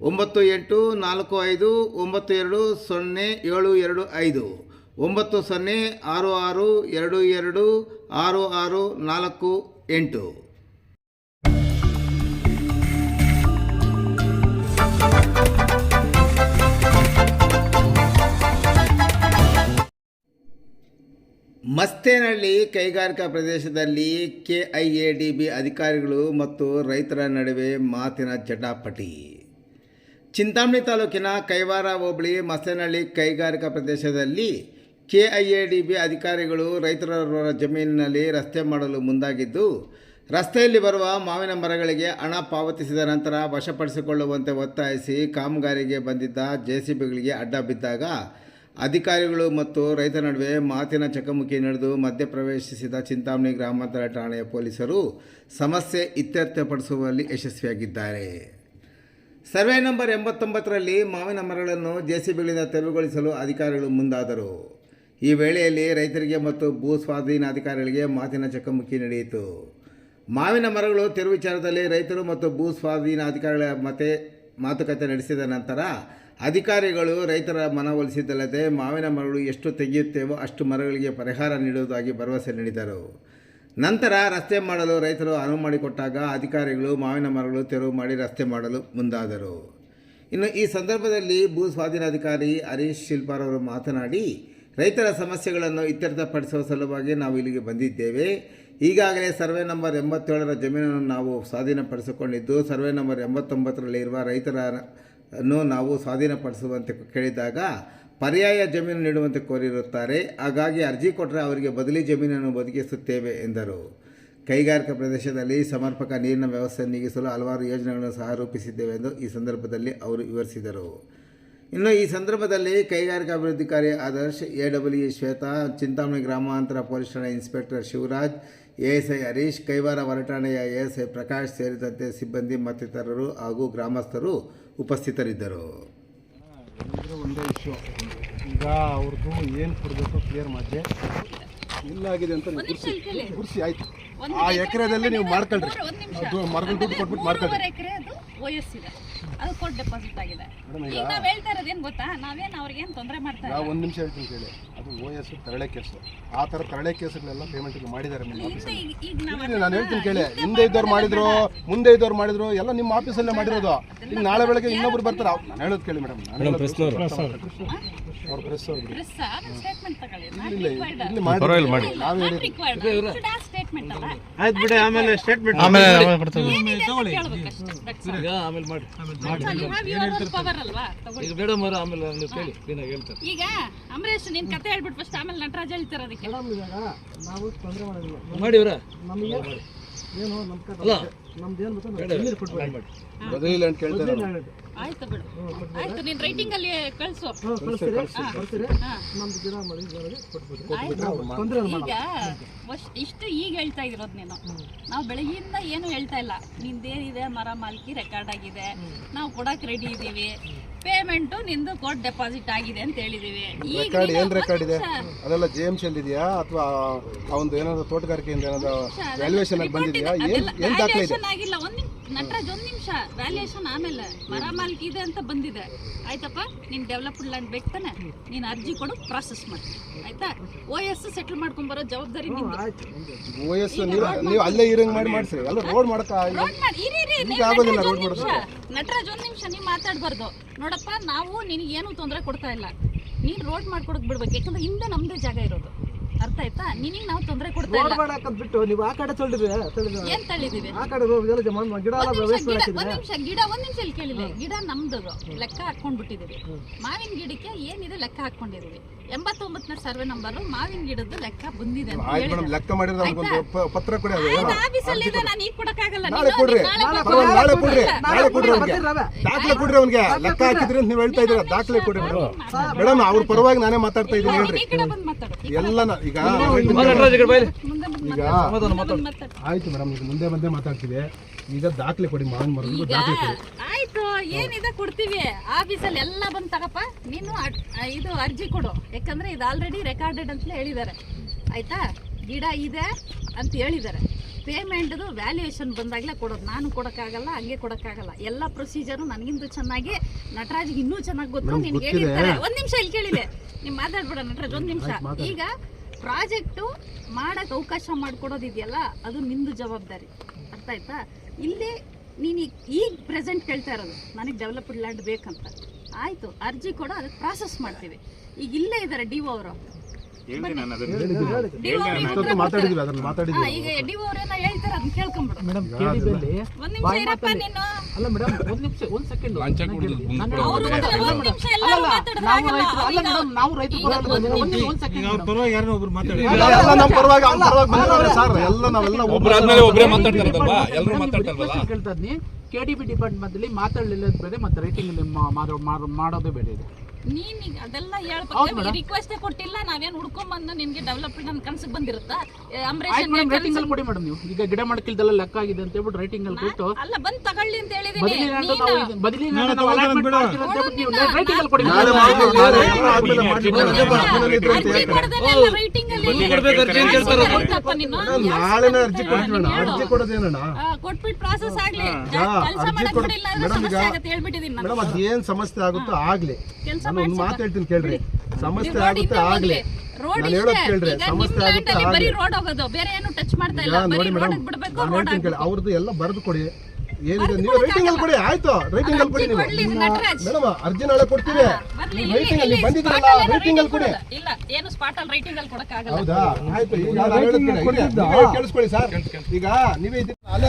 ಒಂಬತ್ತು ಎಂಟು ನಾಲ್ಕು ಐದು ಒಂಬತ್ತು ಎರಡು ಸೊನ್ನೆ ಏಳು ಎರಡು ಐದು. ಒಂಬತ್ತು ಸೊನ್ನೆ ಆರು ಆರು ಎರಡು ಎರಡು ಆರು ಆರು ನಾಲ್ಕು ಎಂಟು. ಮಸ್ತೇನಹಳ್ಳಿ ಕೈಗಾರಿಕಾ ಪ್ರದೇಶದಲ್ಲಿ K I A D B ಅಧಿಕಾರಿಗಳು ಮತ್ತು ರೈತರ ನಡುವೆ ಮಾತಿನ ಜಟಾಪಟಿ ಚಿಂತಾಮಣಿ ತಾಲೂಕಿನ ಕೈವಾರ ಹೋಬಳಿ ಮಸ್ತೇನಹಳ್ಳಿ ಕೈಗಾರಿಕಾ ಪ್ರದೇಶದಲ್ಲಿ K I A D B ಅಧಿಕಾರಿಗಳು ರೈತರ ಜಮೀನಿನಲ್ಲಿ ರಸ್ತೆ ಮಾಡಲು ಮುಂದಾಗಿದ್ದು, ರಸ್ತೆಯಲ್ಲಿ ಬರುವ ಮಾವಿನ ಮರಗಳಿಗೆ ಹಣ ಪಾವತಿಸಿದ ನಂತರ ವಶಪಡಿಸಿಕೊಳ್ಳುವಂತೆ ಒತ್ತಾಯಿಸಿ ಕಾಮಗಾರಿಗೆ ಬಂದಿದ್ದ ಜೆ ಸಿ ಬಿಗಳಿಗೆ ಅಡ್ಡ ಬಿದ್ದಾಗ ಅಧಿಕಾರಿಗಳು ಮತ್ತು ರೈತರ ನಡುವೆ ಮಾತಿನ ಚಕಮಕಿ ನಡೆದು ಮಧ್ಯಪ್ರವೇಶಿಸಿದ ಚಿಂತಾಮಣಿ ಗ್ರಾಮಾಂತರ ಠಾಣೆಯ ಪೊಲೀಸರು ಸಮಸ್ಯೆ ಇತ್ಯರ್ಥಪಡಿಸುವಲ್ಲಿ ಯಶಸ್ವಿಯಾಗಿದ್ದಾರೆ. ಸರ್ವೆ ನಂಬರ್ ಎಂಬತ್ತೊಂಬತ್ತರಲ್ಲಿ ಮಾವಿನ ಮರಗಳನ್ನು ಜೆ ಸಿ ಬಿಗಳಿಂದ ತೆರವುಗೊಳಿಸಲು ಅಧಿಕಾರಿಗಳು ಮುಂದಾದರು. ಈ ವೇಳೆಯಲ್ಲಿ ರೈತರಿಗೆ ಮತ್ತು ಭೂ ಸ್ವಾಧೀನ ಅಧಿಕಾರಿಗಳಿಗೆ ಮಾತಿನ ಚಕಮಕಿ ನಡೆಯಿತು. ಮಾವಿನ ಮರಗಳು ತೆರವು ವಿಚಾರದಲ್ಲಿ ರೈತರು ಮತ್ತು ಭೂ ಸ್ವಾಧೀನ ಅಧಿಕಾರಿಗಳ ಮತೆ, ಮಾತುಕತೆ ನಡೆಸಿದ ನಂತರ ಅಧಿಕಾರಿಗಳು ರೈತರ ಮನವೊಲಿಸಿದ್ದಲ್ಲದೆ ಮಾವಿನ ಮರಗಳು ಎಷ್ಟು ತೆಗೆಯುತ್ತೇವೋ ಅಷ್ಟು ಮರಗಳಿಗೆ ಪರಿಹಾರ ನೀಡುವುದಾಗಿ ಭರವಸೆ ನೀಡಿದರು. ನಂತರ ರಸ್ತೆ ಮಾಡಲು ರೈತರು ಅನುವು ಮಾಡಿಕೊಟ್ಟಾಗ ಅಧಿಕಾರಿಗಳು, ಮಾವಿನ ಮರಗಳು ತೆರವು ಮಾಡಿ ರಸ್ತೆ ಮಾಡಲು ಮುಂದಾದರು. ಇನ್ನು ಈ ಸಂದರ್ಭದಲ್ಲಿ ಭೂ ಸ್ವಾಧೀನಾಧಿಕಾರಿ ಹರೀಶ್ ಶಿಲ್ಪಾರವರು ಮಾತನಾಡಿ, ರೈತರ ಸಮಸ್ಯೆಗಳನ್ನು ಇತ್ಯರ್ಥಪಡಿಸುವ ಸಲುವಾಗಿ ನಾವು ಇಲ್ಲಿಗೆ ಬಂದಿದ್ದೇವೆ. ಈಗಾಗಲೇ ಸರ್ವೆ ನಂಬರ್ ಎಂಬತ್ತೇಳರ ಜಮೀನನ್ನು ನಾವು ಸ್ವಾಧೀನಪಡಿಸಿಕೊಂಡಿದ್ದು, ಸರ್ವೆ ನಂಬರ್ ಎಂಬತ್ತೊಂಬತ್ತರಲ್ಲಿರುವ ರೈತರನ್ನು ನಾವು ಸ್ವಾಧೀನಪಡಿಸುವಂತೆ ಕೇಳಿದಾಗ ಪರ್ಯಾಯ ಜಮೀನು ನೀಡುವಂತೆ ಕೋರಿರುತ್ತಾರೆ. ಹಾಗಾಗಿ ಅರ್ಜಿ ಕೊಟ್ಟರೆ ಅವರಿಗೆ ಬದಲಿ ಜಮೀನನ್ನು ಒದಗಿಸುತ್ತೇವೆ ಎಂದರು. ಕೈಗಾರಿಕಾ ಪ್ರದೇಶದಲ್ಲಿ ಸಮರ್ಪಕ ನೀರಿನ ವ್ಯವಸ್ಥೆ ನೀಗಿಸಲು ಹಲವಾರು ಯೋಜನೆಗಳನ್ನು ಸಹ ರೂಪಿಸಿದ್ದೇವೆ ಎಂದು ಈ ಸಂದರ್ಭದಲ್ಲಿ ಅವರು ವಿವರಿಸಿದರು. ಇನ್ನು ಈ ಸಂದರ್ಭದಲ್ಲಿ ಕೈಗಾರಿಕಾ ಅಭಿವೃದ್ಧಿಕಾರಿ ಆದರ್ಶ್ ಎ ಡಬ್ಲ್ಯೂ ಶ್ವೇತಾ, ಚಿಂತಾಮಣಿ ಗ್ರಾಮಾಂತರ ಪೊಲೀಸ್ ಠಾಣೆ ಇನ್ಸ್ಪೆಕ್ಟರ್ ಶಿವರಾಜ್ ಎಎಸ್ಐ ಹರೀಶ್, ಕೈವಾರ ಹೊರಠಾಣೆಯ ಎಎಸ್ಐ ಪ್ರಕಾಶ್ ಸೇರಿದಂತೆ ಸಿಬ್ಬಂದಿ ಮತ್ತಿತರರು ಹಾಗೂ ಗ್ರಾಮಸ್ಥರು ಉಪಸ್ಥಿತರಿದ್ದರು. ಅಂದ್ರೆ ಒಂದೇ ಇಶ್ಯೂ ಈಗ ಅವ್ರದ್ದು ಏನು ಕೊಡಬೇಕು ಕ್ಲಿಯರ್ ಮಾಡಿ ಇಲ್ಲಾಗಿದೆ ಅಂತ ನೀವು ಗುರ್ಸಿ. ಗುರ್ಸಿ ಆಯ್ತು. ಆ ಎಕರೆದಲ್ಲಿ ನೀವು ಮಾಡ್ಕೊಳ್ರಿ. ಅದು ಮರಗಳು ದುಡ್ಡು ಕೊಟ್ಬಿಟ್ಟು ಮಾಡ್ಕೊಳ್ರಿ. ಎಕರೆ ಅದು ವಯಸ್ಸಿದೆ ಅದು ಕೊಟ್ಟು ಡೆಪಾಸಿಟ್ ಆಗಿದೆ. ಈಗ ನಾವು ಹೇಳ್ತಾ ಇರೋದು ಏನ್ ಗೊತ್ತಾ? ನಾವೇನ್ ಅವ್ರಿಗೆ ಏನ್ ತೊಂದರೆ ಮಾಡ್ತಾ ನಾವು ಇಲ್ಲ ಒಂದು ನಿಮಿಷ ಹೇಳ್ತೀನಿ ಕೇಳಿ. ಅದು ಓ ಎಸ್ ತರಳೆ ಕೇಸು. ಆ ಥರ ತರಳೆ ಕೇಸುಗಳೆಲ್ಲ ಪೇಮೆಂಟ್ ಮಾಡಿದ್ದಾರೆ ನಿಮ್ಮ ಆಫೀಸಲ್ಲಿ ನಾನು ಹೇಳ್ತೀನಿ ಕೇಳಿ. ಹಿಂದೆ ಇದ್ದವ್ರು ಮಾಡಿದ್ರು ಮುಂದೆ ಇದ್ದವ್ರು ಮಾಡಿದ್ರು ಎಲ್ಲ ನಿಮ್ಮ ಆಫೀಸಲ್ಲೇ ಮಾಡಿರೋದು. ಈಗ ನಾಳೆ ಬೆಳಗ್ಗೆ ಇನ್ನೊಬ್ರು ಬರ್ತಾರೆ. ನಾನು ಹೇಳೋದು ಕೇಳಿ ಮೇಡಮ್. ನಾನು ಹೇಳೋದು ಅವ್ರ ಪ್ರೆಸ್ ಮಾಡಿ. ನಾವು ಸ್ಟೇಟ್ಮೆಂಟ್ ಅಲ್ಲ. ಆಯ್ತು ಬಿಡಿ ಆಮೇಲೆ ಸ್ಟೇಟ್ಮೆಂಟ್ ಆಮೇಲೆ ಕೇಳ್ಬೇಕಷ್ಟೇ. ಆಮೇಲೆ ಮಾಡಿ. ಈಗ ಮೇಡಮ್ ಅವರು ಆಮೇಲೆ ನೀವು ಕೇಳಿ ಕ್ಲೀನಾಗಿ ಹೇಳ್ತಾರೆ. ಈಗ ಅಮರೇಶ್ ನಿನ್ ಕತೆ ಹೇಳ್ಬಿಟ್ಟು ಫಸ್ಟ್ ಆಮೇಲೆ ನಟರಾಜ್ ಹೇಳ್ತಾರೆ ಅದಕ್ಕೆ? ನಾವು ತೊಂದರೆ ಮಾಡೋದಿಲ್ಲ. ಮಾಡಿ ಇವರ. ನಮಗೆ ಏನು ಅಲ್ಲ. ನಮ್ದು ಏನು ಗೊತ್ತಾ ಮಾಡಿ ಬದಲಿಲ್ಲ ಅಂತ ಕೇಳ್ತಾರೆ ಆಯ್ತು ಬಿಡು. ಆಯ್ತು ನೀನ್ ರೈಟಿಂಗ್ ಅಲ್ಲಿ ಕಳ್ಸು. ನಮ್ದು ಗಿಡ ಕೊಟ್ಬಿಟ್ಟು ಆಯ್ತು. ಈಗ ವಶ್- ಇಷ್ಟು ಈಗ ಹೇಳ್ತಾ ಇರೋದು ನೀನು. ನಾವು ಬೆಳಗ್ಗೆಯಿಂದ ಏನು ಹೇಳ್ತಾ ಇಲ್ಲ. ನಿಂದೇನಿದೆ ಮರ ಮಾಲ್ಕಿ ರೆಕಾರ್ಡ್ ಆಗಿದೆ. ನಾವು ಕೊಡಕ್ ರೆಡಿ ಇದೀವಿ. ಪೇಮೆಂಟು ನಿಂದು ಕೋರ್ಟ್ ಡೆಪಾಸಿಟ್ ಆಗಿದೆ ಅಂತ ಹೇಳಿದೀವಿ. ಈಗ ರೆಕಾರ್ಡ್ ನೀನು ಏನ್ ರೆಕಾರ್ಡ್ ಇದೆ? ಅದೆಲ್ಲ ಜೆ ಎಂ ಸಿ ಇದೆಯಾ? ಅಥವಾ ಒಂದು ಏನಾದ್ರು ತೋಟಗಾರಿಕೆಯಿಂದ ಏನಾದ್ರು ವ್ಯಾಲ್ಯೂಯೇಷನ್ ಆಗಿ ಬಂದಿದೆಯಾ. ಏನ್ ಏನ್ ದಾಖಲೆ ಇದೆ? valuation ಆಗಿಲ್ಲ. ಒಂದ್ ನಿಮಿಷ ನಟರಾಜ್ ಒಂದ್ ನಿಮಿಷ ವ್ಯಾಲ್ಯೂಯೇಷನ್ ಆಮೇಲೆ ಮರ ಮಾಲ್ಕಿ ಇದೆ ಅಂತ ಬಂದಿದೆ. ಆಯ್ತಪ್ಪ? ನೀನ್ ಡೆವಲಪ್ಡ್ ಲ್ಯಾಂಡ್ ಬೇಕು ತಾನೆ? ನೀನ್ ಅರ್ಜಿ ಕೊಡು ಪ್ರಾಸೆಸ್ ಮಾಡಿ ಆಯ್ತಾ? ಓ ಎಸ್ ಸೆಟಲ್ ಮಾಡ್ಕೊಂಡ್ ಬರೋ ಜವಾಬ್ದಾರಿ ನಿಂದು. ಓ ಎಸ್ ನೀವು ನೀವು ಅಲ್ಲೇ ಇರಂಗ್ ಮಾಡಿ ಮಾಡಿಸ್ರಿ. ಎಲ್ಲ ರೋಡ್ ಮಾಡಕ ರೋಡ್ ಮಾಡಿ ಇರಿ ಇರಿ ಈಗ ಆಗೋದಿಲ್ಲ ನಟರಾಜ್ road ಒಂದ್ ನಿಮಿಷ. ನಟರಾಜ್ ಒಂದ್ ನಿಮಿಷ ನೀವ್ ಮಾತಾಡ್ಬಾರ್ದು. ನೋಡಪ್ಪ ನಾವು ನಿನ್ಗೆ ಏನು ತೊಂದರೆ ಕೊಡ್ತಾ ಇಲ್ಲ. ನೀನ್ ರೋಡ್ ಮಾಡ್ಕೊಡಕ್ ಬಿಡ್ಬೇಕು. ಯಾಕಂದ್ರೆ ಹಿಂದೆ ನಮ್ದೇ ಜಾಗ ಇರೋದು. ಅರ್ಥ ಆಯ್ತಾ? ನಿನಗೆ ನಾವು ತೊಂದರೆ ಕೊಡ್ತಾ ಇಲ್ಲ. ಮಾಡಕ್ಕಂತ ಬಿಟ್ಟು ನೀವು ಆ ಕಡೆ ತಳ್ಳಿದ್ರೆ ತಳ್ಳಿದ್ರಿ ಏನ್ ತಳ್ಳಿದೀವಿ ಆ ಕಡೆ ರೋಡ್ ಎಲ್ಲ ಗಿಡ ಎಲ್ಲ ಒಂದ್ ನಿಮಿಷ ವ್ಯವಸ್ಥೆ ಗಿಡ ಹಾಕಿದ್ರೆ ಒಂದ್ ನಿಮಿಷ ಗಿಡ ಒಂದ್ ನಿಮಿಷ ಇಲ್ಲಿ ಕೇಳಿದೆ. ಗಿಡ ನಮ್ದು ಲೆಕ್ಕ ಹಾಕೊಂಡ್ ಬಿಟ್ಟಿದೀವಿ ಮಾವಿನ ಗಿಡಕ್ಕೆ ಏನಿದೆ ಲೆಕ್ಕ ಹಾಕೊಂಡಿದೀವಿ ಎಂಬತ್ತೊಂಬತ್ತನೇ ಸರ್ವೆ ನಂಬರ್ ಮಾವಿನ ಗಿಡದ ಲೆಕ್ಕ ಬಂದಿದೆ ಅಂತ ಆಯ್ತು ಮೇಡಮ್ ಲೆಕ್ಕ ಮಾಡಿದ್ರೆ ಪತ್ರ ಕೊಡಿ ಅದು. ಆಫೀಸಲ್ಲಿ ಇದೆ, ನಾನು ಈಗ ಕೊಡಕ್ಕಾಗಲ್ಲ. ನಾಳೆ ಕೊಡ್ರಿ. ನಾಳೆ ಕೊಡ್ರಿ. ನಾಳೆ ಕೊಡ್ರಿ. ಅವ್ನಿಗೆ. ದಾಖಲೆ ಕೊಡ್ರಿ ಅವ್ನಿಗೆ. ಲೆಕ್ಕ ಹಾಕಿದ್ರಿ ಅಂತ ನೀವು ಹೇಳ್ತಾ ಇದ್ದೀರಾ? ದಾಖಲೆ ಕೊಡ್ರಿ. ಮೇಡಮ್. ಮೇಡಮ್ ಅವ್ರ ಪರವಾಗಿ ನಾನೇ ಮಾತಾಡ್ತಾ ಇದ್ದೀನಿ ಹೇಳ್ರಿ. ಈ ಕಡೆ ಬಂದು ಮಾತಾಡು. ಎಲ್ಲ ಈಗ ಈಗ ಆಯ್ತು ಮೇಡಮ್ ಈಗ ಮುಂದೆ ಬಂದೇ ಮಾತಾಡ್ತೀವಿ. ಈಗ ದಾಖಲೆ ಕೊಡಿ ಮಾವಿನ ಮರದ್ದು ದಾಖಲೆ ಕೊಡಿ. ಆಯ್ತು ಏನಿದೆ ಕೊಡ್ತೀವಿ. ಆಫೀಸಲ್ಲಿ ಎಲ್ಲ ಬಂದು ತಗಪ್ಪ. ನೀನು ಇದು ಅರ್ಜಿ ಕೊಡು. ಯಾಕಂದ್ರೆ ಇದು ಆಲ್ರೆಡಿ ರೆಕಾರ್ಡೆಡ್ ಅಂತ ಹೇಳಿದ್ದಾರೆ. ಆಯ್ತಾ? ಗಿಡ ಇದೆ ಅಂತ ಹೇಳಿದ್ದಾರೆ. ಪೇಮೆಂಟ್ದು ವ್ಯಾಲ್ಯೂಯೇಷನ್ ಬಂದಾಗಲೇ ಕೊಡೋದು. ನಾನು ಕೊಡೋಕ್ಕಾಗಲ್ಲ ಹಂಗೆ ಕೊಡೋಕ್ಕಾಗಲ್ಲ. ಎಲ್ಲ ಪ್ರೊಸೀಜರು ನನಗಿಂತ ಚೆನ್ನಾಗಿ ನಟರಾಜ್ಗೆ ಇನ್ನೂ ಚೆನ್ನಾಗಿ ಗೊತ್ತು. ನಿನ್ಗೆ. ಹೇಳಿರ್ತಾರೆ. ಒಂದ್ ನಿಮಿಷ ಇಲ್ಲಿ ಕೇಳಿದೆ. ನೀವು ಮಾತಾಡ್ಬೇಡ ನಟರಾಜ್ ಒಂದ್ ನಿಮಿಷ. ಈಗ ಪ್ರಾಜೆಕ್ಟು ಮಾಡಕ್ ಅವಕಾಶ ಮಾಡಿಕೊಡೋದಿದೆಯಲ್ಲ, ಅದು ನಿಂದು ಜವಾಬ್ದಾರಿ. ಅರ್ಥ ಆಯ್ತಾ? ಇಲ್ಲಿ ನೀನು ಈಗ ಪ್ರೆಸೆಂಟ್ ಕೇಳ್ತಾ ಇರೋದು, ನನಗೆ ಡೆವಲಪ್ಡ್ ಲ್ಯಾಂಡ್ ಬೇಕಂತ. ಆಯ್ತು, ಅರ್ಜಿ ಕೊಡು ಅದಕ್ಕೆ ಪ್ರಾಸೆಸ್ ಮಾಡ್ತೀವಿ. ಈಗ ಇಲ್ಲೇ ಇದ್ದಾರೆ ಡಿ ಒ ಅವರು. ಮಾತಾಡಿದ್ವಿ ಅದ್ರಲ್ಲಿ ಮಾತಾಡಿದ್ವಿ ಈಗ ಡಿ ಒ ಅವ್ರೇನೋ ಹೇಳ್ತಾರೆ ಅದನ್ನ ಕೇಳ್ಕೊಂಬಿಡು. ಮೇಡಮ್ ಕೆಡಿಬಿಯಲ್ಲಿ ಒಂದ್ ನಿಮಿಷ ಇರಪ್ಪ ನೀನು. ಅಲ್ಲ ಮೇಡಮ್ ಒಂದ್ ನಿಮಿಷ ಒಂದ್ ಸೆಕೆಂಡ್ ನಾವು ರೈತರು ಅಲ್ಲ ಮೇಡಮ್ ನಾವು ರೈತರು ಒಂದ್ ಸೆಕೆಂಡ್. ಪರವಾಗಿ ಯಾರನ್ನ ಒಬ್ರು ಮಾತಾಡಿ. ಎಲ್ಲ ನಮ್ಮ ಪರವಾಗಿ ಪರವಾಗಿ ಬಂದಿದ್ದಾರೆ ಸರ್ ಎಲ್ಲ ನಾವೆಲ್ಲ ಒಬ್ರು ಆದ್ಮೇಲೆ ಒಬ್ರೇ ಮಾತಾಡ್ತಾರಲ್ವಾ? ಎಲ್ಲರೂ ಮಾತಾಡ್ತಾರಲ್ವಾ ಕೇಳ್ತಾ ಕೆಡಿಬಿ ಡಿಪಾರ್ಟ್ಮೆಂಟ್ ಅಲ್ಲಿ ಮಾತಾಡಲಿಲ್ಲ ಬೇರೆ ಮತ್ತೆ ರೈಟಿಂಗ್ ಮಾಡೋದೇ ಬೇರೆ ಇದೆ. ನೀನ್ ಈಗ ಅದೆಲ್ಲ ಹೇಳ್ಬೇಕು. ರಿಕ್ವೆಸ್ಟ್ ಕೊಟ್ಟಿಲ್ಲ ನಾವೇನ್ ಹುಡ್ಕೊಂಡ್ ಬಂದು ನಿನ್ಗೆ ಡೆವಲಪ್ಮೆಂಟ್ ನನ್ ಕನ್ಸಿಗೆ ಬಂದಿರುತ್ತ? ಅಂಬರೀಷ್ ರೈಟಿಂಗ್ ಅಲ್ಲಿ ಕೊಡಿ ಮೇಡಮ್ ನೀವು. ಈಗ ಗಿಡ ಮಡಕಿಲ್ದೆಲ್ಲ ಲೆಕ್ಕ ಆಗಿದೆ ಅಂತ ಹೇಳ್ಬಿಟ್ಟು ರೈಟಿಂಗ್ ಅಲ್ಲಿ ಕೊಟ್ಟು. ಅಲ್ಲ ಬಂದ್ ತಗೊಳ್ಳಿ ಅಂತ ಹೇಳಿದೀನಿ. ಬದಲಿ ರೈಟಿಂಗ್ ಅಲ್ಲಿ ಕೊಡಿ writing ಅಲ್ಲಿ? ನಾಳೆನೇ ಅರ್ಜಿ ಕೊಡ್ತೀವಣ್ಣ ಅರ್ಜಿ ಕೊಡೋದೇನಣ್ಣ ಕೊಟ್ಬಿಟ್ಟು ಪ್ರಾಸೆಸ್ ಆಗ್ಲಿ. ಕೆಲಸ ಮಾಡಕ್ ಬಿಡಿಲ್ಲ ಮೇಡಮ್ ಸಮಸ್ಯೆ ಆಗತ್ತೆ ಹೇಳ್ಬಿಟ್ಟಿದೀನಿ ಮೇಡಮ್ ಅದೇನ್ ಸಮಸ್ಯೆ ಆಗುತ್ತೋ ಆಗ್ಲಿ. ಕೆಲ್ಸ ನಾನು ಒಂದು ಮಾತು ಹೇಳ್ತೀನಿ ಕೇಳ್ರಿ. ಸಮಸ್ಯೆ ಆಗುತ್ತೆ ಆಗ್ಲಿ. ರೋಡ್ ನಾನು ಹೇಳೋದು ಕೇಳ್ರಿ. ಈಗ ನಿಮ್ ಸಮಸ್ಯೆ land ಬರೀ ರೋಡ್ ಹೋಗೋದು. ಬೇರೆ ಏನು ಟಚ್ ಮಾಡ್ತಾ ಇಲ್ಲ. ಬರೀ ನೋಡಿ ಮೇಡಮ್ ನಾನು ಹೇಳ್ತೀನಿ ಕೇಳಿ ಅವ್ರದ್ದು ಎಲ್ಲ ಬರೆದು ಕೊಡಿ. ಏನಿದೆ ನೀವು ರೈಟಿಂಗ್ ಅಲ್ಲಿ ಕೊಡಿ. ಆಯ್ತು ರೈಟಿಂಗ್ ಅಲ್ಲಿ ಕೊಡಿ ನೀವು. ಮೇಡಮ್ ಅರ್ಜಿ ನಾಳೆ ಕೊಡ್ತೀವಿ. ರೈಟಿಂಗ್ ಅಲ್ಲಿ ಬಂದಿದ್ರಲ್ಲ ರೈಟಿಂಗ್ ಅಲ್ಲಿ ಕೊಡಿ. ಇಲ್ಲ. ಏನು ಸ್ಪಾಟ್ ಅಲ್ಲಿ ರೈಟಿಂಗ್ ಅಲ್ಲಿ ಕೊಡಕ್ಕಾಗಲ್ಲ ಹೌದಾ? ಆಯ್ತು ಈಗ ನಾನು. ಈಗ ಕೇಳಿಸ್ಕೊಳ್ಳಿ ಸರ್. ಈಗ ನೀವೇ ಇದ್ದೀರಿ? ಅಲ್ಲೇ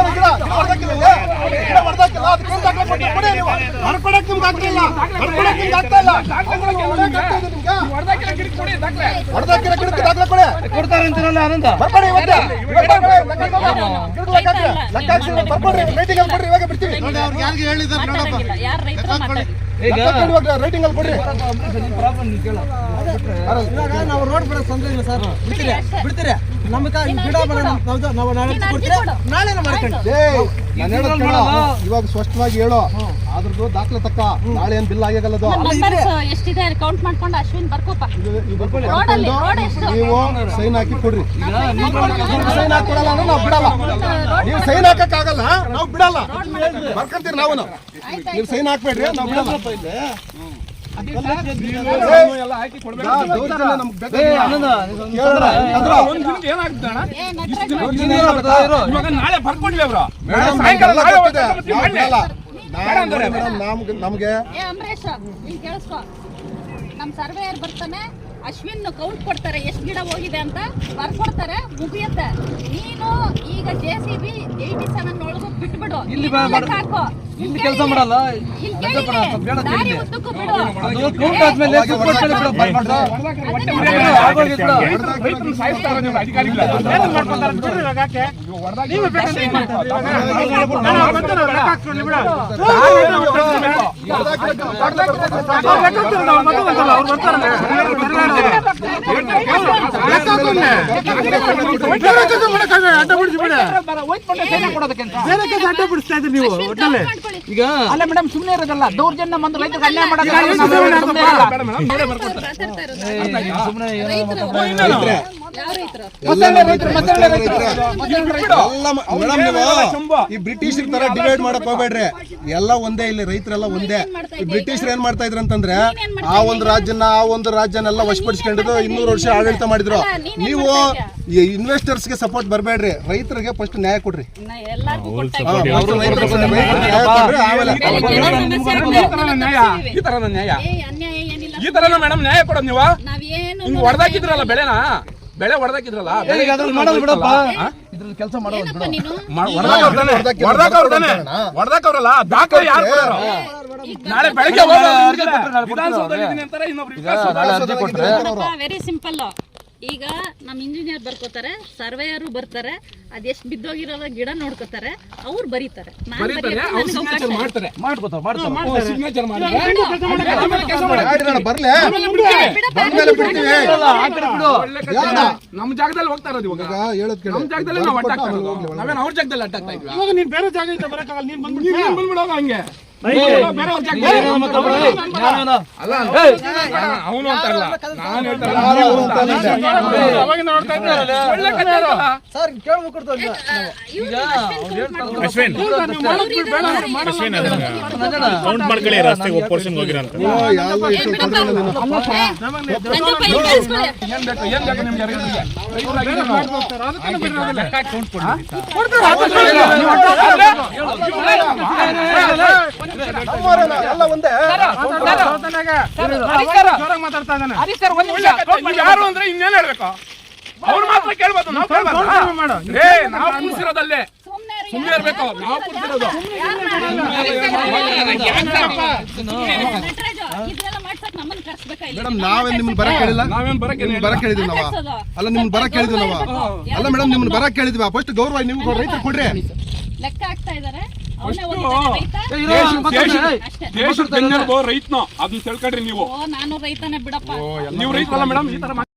ಬರ್ತಾವ್ರೆ ಕೊಡ್ತಾರೆ ಅಂತೀರಲ್ಲ ಆನಂದ? ನೋಡಿ ಅವ್ರಿಗೆ ಯಾರಿಗೆ ಹೇಳಿದಾರೆ ನೋಡಪ್ಪ. ಮಾತಾಡಂಗಿಲ್ಲ. ಯಾರು ರೈತರು ಮಾತಾಡಿ ರೈಟಿಂಗ್ ಅಲ್ಲಿ ಕೊಡ್ರಿ ಇವಾಗ ನಾವು ರೋಡ್ ಬಿಡೋ ತೊಂದ್ರೆ ಇಲ್ಲ ಸರ್ ಬಿಡ್ತೀರಿ ಬಿಡ್ತೀರಿ. ನಮಗೆ ಗಿಡ ನಾವು ನಾವು ನಾಳೆ ಕೊಡ್ತೀರಾ? ಮಾಡ್ಕೊಂಡು. ಇವಾಗ ಸ್ಪಷ್ಟವಾಗಿ ಹೇಳೋ. ಅದ್ರದ್ದು ದಾಖಲೆ ತಕ್ಕ. ನಾಳೆ ಏನ್ ಬಿಲ್ ಆಗಲ್ಲದು ಎಷ್ಟಿದೆ ಕೌಂಟ್ ಮಾಡ್ಕೊಂಡು ಅಶ್ವಿನ್ ಬರ್ಕೋಪ ನೀವು ಸೈನ್ ಹಾಕಿ ಕೊಡ್ರಿ. ಸೈನ್ ಹಾಕಿ ಕೊಡಲ್ಲ ಅಂದ್ರೆ ನಾವು ಬಿಡಲ್ಲ. ನೀವು ಸೈನ್ ಹಾಕಕ್ ಆಗಲ್ಲ ನಾವು ಬಿಡಲ್ಲ. ಬರ್ಕಂತೀರಿ ನಾವು. ನೀವು ಸೈನ್ ಹಾಕ್ಬೇಡ್ರಿ ನಾಳೆ ಬರ್ಕೊಂಡ್ವಿ ಅವ್ರು. ನಮ್ಗೆ ನಮ್ ಸರ್ವೇಯರ್ ಬರ್ತಾನೆ ಅಶ್ವಿನ್ ಕೌಂಟ್ ಕೊಡ್ತಾರೆ ಎಷ್ಟು ಗಿಡ ಹೋಗಿದೆ ಅಂತ ಬರ್ಕೊಡ್ತಾರೆ ಮುಗಿಯುತ್ತೆ. ನೀನು ಈಗ J C B eighty seven ಒಳಗೂ ಬಿಟ್ಬಿಡು. ಇಲ್ಲಿ ಹಾಕೋ. ಇಲ್ಲಿ ಕೆಲಸ ಮಾಡಲ್ಲ. ಅಡ್ಡ ಬಿಡಿಸಿ ಬೇರೆ ಕೆಲಸ ಅಡ್ಡ ಬಿಡಿಸ್ತಾ ಇದ್ರಿ ನೀವು ಒಟ್ಟಲ್ಲೇ ಈಗ ಅಲ್ಲ ಮೇಡಮ್ ಸುಮ್ಮನೆ ಇರೋದಲ್ಲ ದೌರ್ಜನ್ಯ ಬಂದು ರೈತ ಕಲ್ಯಾಣ ಮಾಡೋದು ಸುಮ್ಮನೆ ಈ ಬ್ರಿಟಿಷರ್ ತರ ಡಿವೈಡ್ ಮಾಡಕ್ ಹೋಗ್ಬೇಡ್ರಿ. ಎಲ್ಲ ಒಂದೇ ಇಲ್ಲಿ ರೈತರೆಲ್ಲ ಒಂದೇ. ಈ ಬ್ರಿಟಿಷರ್ ಏನ್ ಮಾಡ್ತಾ ಇದ್ರು ಅಂತಂದ್ರೆ ಆ ಒಂದು ರಾಜ್ಯನ ಆ ಒಂದು ರಾಜ್ಯನೆಲ್ಲ ವಶಪಡಿಸ್ಕೊಂಡಿದ್ದು ಇನ್ನೂರು ವರ್ಷ ಆಡಳಿತ ಮಾಡಿದ್ರು. ನೀವು ಇನ್ವೆಸ್ಟರ್ಸ್ಗೆ ಸಪೋರ್ಟ್ ಬರಬೇಡ್ರಿ. ರೈತರಿಗೆ ಫಸ್ಟ್ ನ್ಯಾಯ ಕೊಡ್ರಿ. ಈ ತರ ನ್ಯಾಯ ಏ ಅನ್ಯಾಯ ಏನಿಲ್ಲ. ಈ ತರನ ಮೇಡಮ್ ನ್ಯಾಯ ಕೊಡೋದು ನೀವು? ಹೊಡೆದಾಕಿದ್ರಲ್ಲ ಬೆಳೆನ? ಬೆಳೆ ಹೊಡೆದಾಕಿದ್ರಲ್ಲ ಇದ್ರಲ್ಲಿ ಕೆಲಸ ಮಾಡೋದು ಏನಪ್ಪ ನೀನು? ಹೊಡೆದಾಕವ್ರಲ್ಲ ದಾಖಲೆ ಯಾರು ನಾಳೆ ಬೆಳಗ್ಗೆ ವಿಧಾನಸೌಧದಲ್ಲಿ ಅಂತಾರೆ, ಇನ್ನೊಬ್ರು ವೆರಿ ಸಿಂಪಲ್ ಈಗ ನಮ್ಮ ಇಂಜಿನಿಯರ್ ಬರ್ಕೋತಾರೆ ಸರ್ವೇಯರು ಬರ್ತಾರೆ ಅದೆಷ್ಟು ಬಿದ್ದೋಗಿರೋ ಗಿಡ ನೋಡ್ಕೋತಾರೆ ಅವ್ರು ಬರೀತಾರೆ. ನಾನ್ ಬರೀತಾರೆ ಬರೆಯಕ್ಕೆ ಸಿಗ್ನೇಚರ್ ಅವಕಾಶ ಮಾಡ್ತಾರೆ. ಮಾಡ್ಕೋತಾವ ಮಾಡ್ತಾವ ಸಿಗ್ನೇಚರ್ ಮಾಡಿದ್ರೆ ಆಮೇಲೆ ಕೆಲಸ ಮಾಡಿ ಆಯ್ತು ಅಣ್ಣ, ಬರ್ಲೆ ಬಿಡಪ್ಪ, ಬಂದ್ಮೇಲೆ ಬಿಡ್ತೀವಿ ಆ ಕಡೆ ಬಿಡು. ಒಳ್ಳೆ ಕೆಲ್ಸ. ನಮ್ ಜಾಗದಲ್ಲಿ ಹೋಗ್ತಾ ಇರೋದು ಇವಾಗ. ನಮ್ ಜಾಗದಲ್ಲಿ ನಾವು ಅಟ್ಟಾಕ್ತಾ ಇರೋದು ನಾವೇನ್ ಅವ್ರ ಜಾಗದಲ್ಲಿ ಅಟ್ಟಾಕ್ತಾ ಇದ್ವಿ? ಇವಾಗ ನೀನ್ ಬೇರೆ ಜಾಗ ಬರಕ್ಕಾಗಲ್ಲ ನೀನ್ ಬಂದ್ಬಿಡೋಗ ಹಂಗೆ. ಅವನು ಅಂತ ನಾನು ಕೊಡ್ತಾರೆ ಅಶ್ವಿನ್ ಕೌಂಟ್ ಮಾಡ್ಕೊಳ್ಳಿ ರಸ್ತೆಗೆ ಪೋರ್ಷನ್ ಹೋಗಿರಂತ ಓ, ಯಾವ್ದೋ ಕೌಂಟ್ ತೊಂದ್ರೆ ಎಲ್ಲ ಒಂದೇ. ಜೋರಾಗಿ ಮಾತಾಡ್ತಾ ಇದ್ದಾನೆ. ಹರಿ ಸರ್ ಒಂದ್ ನಿಮಿಷ. ಯಾರು ಅಂದ್ರೆ ಇನ್ನೇನ್ ಹೇಳ್ಬೇಕು? ಅವ್ರು ಮಾತ್ರ ಕೇಳ್ಬೋದು ನಾವು ಕೇಳ್ಬಾರ್ದಾ? ಮಾಡು. ಏ ನಾವು ಕೂರ್ಸಿರೋದಲ್ಲೇ ಸುಮ್ಮನೆ ಇರ್ಬೇಕು ನಾವು ಇಲ್ಲಿ? ಮೇಡಮ್ ನಾವೇನ್ ನಿಮ್ಮನ್ನ ಬರಕ್ ಕೇಳಿಲ್ಲ? ನಾವೇನ್ ಬರಕ್ಕೆ ನಿಮ್ಗೆ ಬರಕ್ ಕೇಳಿದ್ವಿ ನಾವ. ಅಲ್ಲ ನಿಮ್ಮನ್ನ ಬರಕ್ಕೆ ಕೇಳಿದ್ವಿ ನಾವ. ಅಲ್ಲ ಮೇಡಮ್ ನಿಮ್ಮನ್ನ ಬರಕ್ಕೆ ಕೇಳಿದ್ವಿ. ಫಸ್ಟ್ ಗೌರವ ನೀವು ರೈತರು ಕೊಡ್ರಿ. ಲೆಕ್ಕ ಹಾಕ್ತಾ ಇದಾರೆ ರೈತನು ಅದನ್ನ ತಿಳ್ಕೊಂಡ್ರಿ ನೀವು. ನಾನು ರೈತನ ಬಿಡಪ್ಪ. ನೀವು ರೈತರಲ್ಲ ಮೇಡಮ್ ಈ ತರ